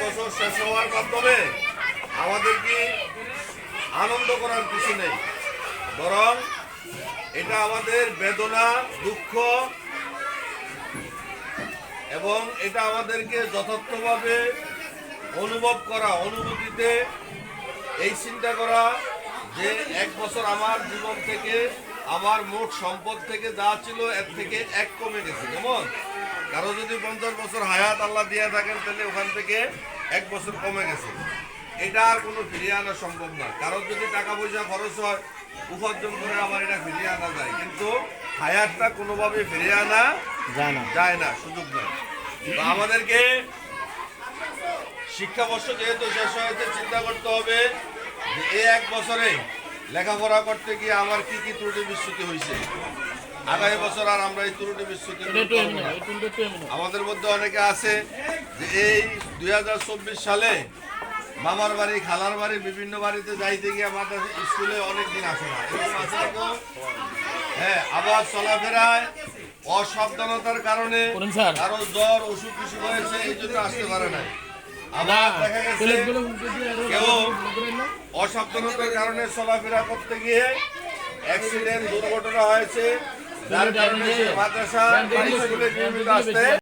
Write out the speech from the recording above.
বছর শেষ হওয়ার মাধ্যমে আমাদের কি আনন্দ করার কিছু নেই, বরং এটা আমাদের বেদনা, দুঃখ এবং এটা আমাদেরকে যথার্থভাবে অনুভব করা, অনুভূতিতে এই চিন্তা করা যে এক বছর আমার জীবন থেকে আমার মোট সম্পদ থেকে যা ছিল এর থেকে এক কমে গেছে যেমন কারও যদি পঞ্চাশ বছর হায়াত আল্লাহ দিয়ে থাকেন তাহলে ওখান থেকে এক বছর কমে গেছে। এটা আর কোনো ফিরিয়ে আনা সম্ভব না। কারও যদি টাকা পয়সা খরচ হয় উপার্জন করে আমার এটা ফিরিয়ে আনা যায়। কিন্তু হায়াতটা কোনোভাবে ফিরিয়ে আনা যায় না। যায় না সুযোগ নেই। তো আমাদেরকে শিক্ষাবর্ষ যেহেতু শেষ হয়েছে চিন্তা করতে হবে যে এই এক বছরে লেখাপড়া করতে গিয়ে আমার কি কি ত্রুটি বিচ্যুতি হয়েছে? আগামী বছর আর আমরা এই ত্রুটি বিচ্যুতি নাও। আমাদের মধ্যে অনেকে আছে যে এই দুই সালে মামার বাড়ি খালার বাড়ি বিভিন্ন বাড়িতে যাইতে গিয়ে আমাদের স্কুলে অনেক দিন আসে না। এরকম আছে হ্যাঁ আবার চলাফেরায় অসাবধানতার কারণে কারও জ্বর অসুখ বিসুখ হয়েছে এই জন্য আসতে পারে না আবার কেউ। অসাবধানতার কারণে চলাফেরা করতে গিয়ে অ্যাক্সিডেন্ট দুর্ঘটনা হয়েছে যার কারণে মাদ্রাসা বা স্কুলে নিয়মিত আসতে